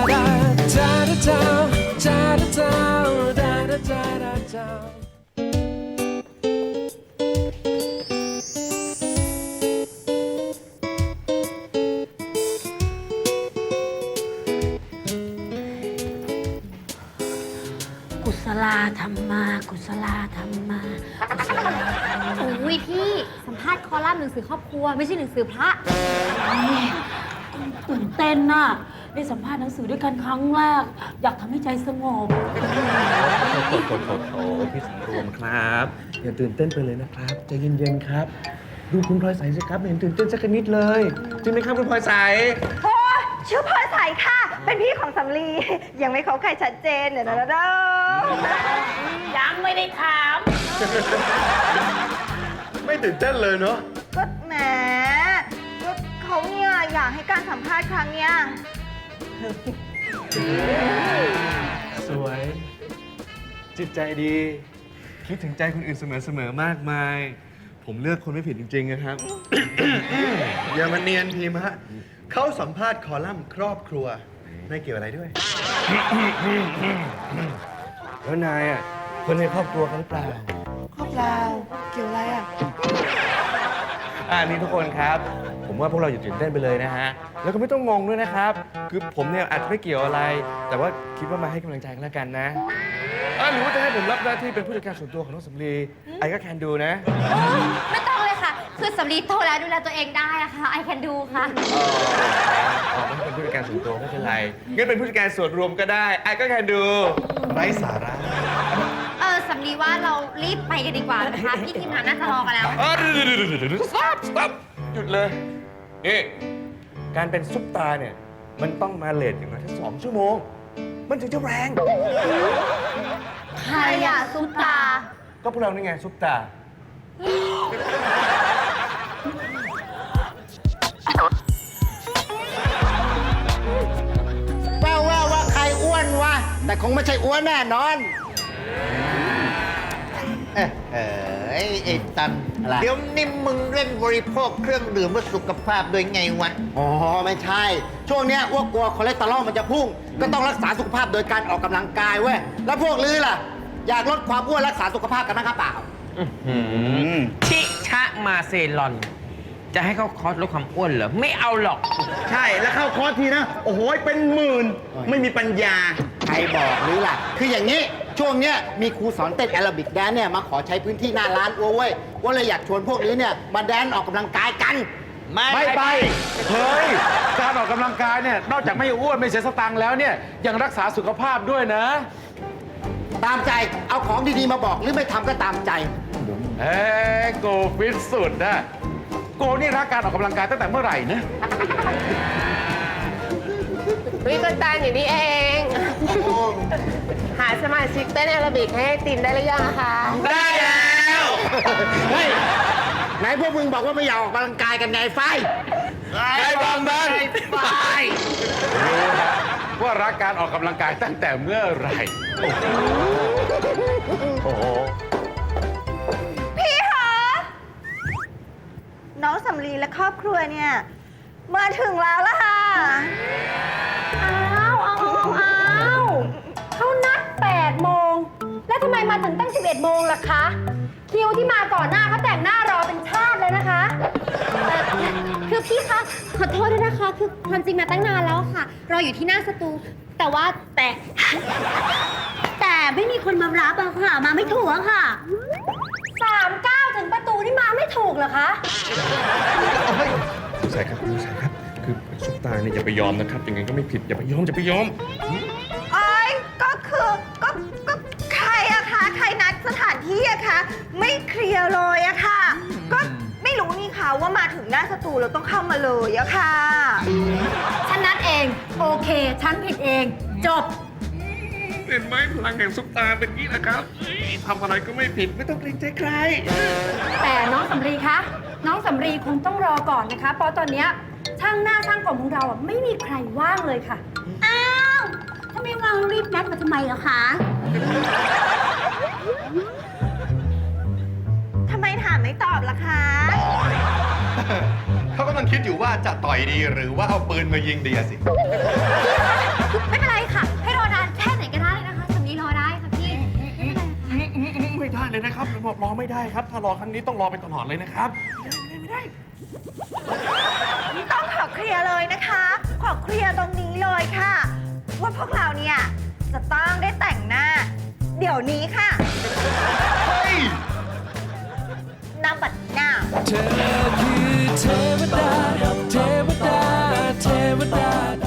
ด ธรรมา กุศลาธรรมา กุศลาธรรมาโอ้ยพี่สัมภาษณ์คอลัมน์หนังสือครอบครัว ไม่ใช่หนังสือพระ ตื่นเต้นน่ะ ได้สัมภาษณ์หนังสือด้วยกันครั้งแรก อยากทำให้ใจสงบ โถโถโถโถพี่สำรวมครับอย่าตื่นเต้นไปเลยนะครับใจเย็นๆครับ ดูคุณพลอยใสสิครับไม่เห็นตื่นเต้นสักนิดเลยจริงไหมครับคุณพลอยใสโอ้ชื่อพลอยใสค่ะ เป็นพี่ของสำลี ยังไม่เขาใครชัดเจนเดี๋ยวนะเด้อ ยังไม่ได้ถาม ไม่ตื่นเต้นเลยเนาะก็แหมก็เขาเนี่ยอยากให้การสัมภาษณ์ครั้งเนี้ยสวย จิตใจดี คิดถึงใจคนอื่นเสมอๆมากมาย ผมเลือกคนไม่ผิดจริง ๆ นะครับ อย่ามาเนียนพิมพ์ฮะเขาสัมภาษณ์คอลัมน์ครอบครัวไม่เกี่ยวอะไรด้วย แล้วนายอะคนในครอบครัวเขาหรือเปล่าครอบเราเกี่ยวอะไรอะ อ่านี่ทุกคนครับ ผมว่าพวกเราอย่าตื่นเต้นไปเลยนะฮะ แล้วก็ไม่ต้องงงด้วยนะครับ คือผมเนี่ยอาจจะไม่เกี่ยวอะไร แต่ว่าคิดว่ามาให้กำลังใจกันแล้วกันนะอ่าหรือว่าจะให้ผมรับหน้าที่เป็นผู้จัดการส่วนตัวของน้องสำลีไอ้ก็แคนดูนะไม่ต้องเลยค่ะ คือสำลีโตแล้วดูแลตัวเองได้อะค่ะ I can do ค่ะอ๋ อไม่เป็นผู้จัดการส่วนตัวไม่เป็นไรงั้นเป็นผู้จัดการส่วนรวมก็ได้ไอ้ก็แคนดูไร้สาระเออสำลีว่าเรารีบไปกันดีกว่านะคะพี่ทีมงานน่าจะรอกันแล้วอ๋อเดี๋ยวเดี๋ยวเดี๋ยวเดี๋ยวเดี๋ยว stop stop หยุดเลยนี่การเป็นซุปตาร์เนี่ยมันต้องมาเลทอย่างน้อยแค่สองชั่วโมง มันถึงจะแรง ใครอะซุปตา ก็พวกเรานี่ไงซุปตา แต่คงไม่ใช่อ้วนแน่นอน เอ้ยเอ้ยไอ้ตัน อะไร เดี๋ยวนี่มึงเร่งบริโภคเครื่องดื่มเพื่อสุขภาพโดยไงวะ อ๋อ ไม่ใช่ ช่วงเนี้ยอ้วกกลัวคอเลสเตอรอลมันจะพุ่ง ก็ต้องรักษาสุขภาพโดยการออกกำลังกายเว้ย แล้วพวกลือล่ะ อยากลดความอ้วนรักษาสุขภาพกันนะครับเปล่า ชิชะมาเซลอน จะให้เขาคอร์สลดความอ้วนเหรอ ไม่เอาหรอก ใช่แล้วเข้าคอร์สทีนะ โอ้โหเป็นหมื่น ไม่มีปัญญา ใครบอกหรือล่ะ คืออย่างนี้ ช่วงเนี้ยมีครูสอนเต้นแอโรบิกแดนเนี่ยมาขอใช้พื้นที่หน้าร้านอ้วเว้ยว่าเลยอยากชวนพวกนี้เนี่ยมาแดนออกกำลังกายกัน ไม่ไม่ไป เฮ้ย การออกกำลังกายเนี่ย นอกจากไม่อ้วนไม่เสียสตังค์แล้วเนี่ย ยังรักษาสุขภาพด้วยนะ ตามใจเอาของดีๆมาบอกหรือไม่ทำก็ตามใจ เอ้โกฟิตสุดนะ โกนี่รักการออกกำลังกายตั้งแต่เมื่อไหร่นะ วิกตานอยู่นี่เอง หาสมาชิกเต้นแอโรบิกให้ตินได้หรือยังคะ ได้แล้ว เฮ้ย ไหนพวกมึงบอกว่าไม่อยากออกกำลังกายกันไงไฟไอ้บางบ้านไฟรู้นะว่ารักการออกกำลังกายตั้งแต่เมื่อไหร่ โอ้โห อบครัวเนี่ย มาถึงแล้วละค่ะอ้าวอ้าวอ้าวอ้าวเขานัด8โมง แล้วทำไมมาถึงตั้ง 11 โมงล่ะคะ คิวที่มาก่อนหน้าเขาแต่งหน้ารอเป็นชาติเลยนะคะเอ่อคือพี่คะขอโทษด้วยนะคะ คือความจริงมาตั้งนานแล้วค่ะ รออยู่ที่หน้าสตู แต่ว่าแต่ แต่ไม่มีคนมารับอะค่ะ มาไม่ถูกอะค่ะ สามเก้า ถึงประตูนี่มาไม่ถูกเหรอคะใช่ครับใช่ครับ คือซุปตาเนี่ยอย่าไปยอมนะครับยังไงก็ไม่ผิดอย่าไปยอมอย่าไปยอมโอ้ยก็คือก็ก็ใครอะคะ ใครนัดสถานที่อะคะ ไม่เคลียร์เลยอะค่ะ ก็ไม่รู้นี่ค่ะว่ามาถึงหน้าสตูเราต้องเข้ามาเลยอะค่ะ ฉันนัดเอง โอเค ฉันผิดเอง จบ เห็นไหมพลังแห่งซุปตาเป็นงี้นะครับเฮ้ยทำอะไรก็ไม่ผิดไม่ต้องเกรงใจใคร แต่น้องสำรีคะ น้องสำรีคงต้องรอก่อนนะคะ เพราะตอนเนี้ยช่างหน้าช่างผมของเราอะไม่มีใครว่างเลยค่ะ อ้าวถ้าไม่ว่างรีบนัดมาทำไมเหรอคะ ทำไมถามไม่ตอบล่ะคะ เขากำลังคิดอยู่ว่าจะต่อยดีหรือว่าเอาปืนมายิงดีอะสิ ไม่เป็นไรค่ะให้ร ได้เลยนะครับบอกรอไม่ได้ครับ ถ้ารอครั้งนี้ต้องรอไปตลอดเลยนะครับ ไม่ได้ ต้องขอเคลียร์เลยนะคะ ขอเคลียร์ตรงนี้เลยค่ะ ว่าพวกเราเนี่ยจะต้องได้แต่งหน้า เดี๋ยวนี้ค่ะเฮ้ยนำบัตรหน้า เธอคือเทวดาเทวดาเทวดา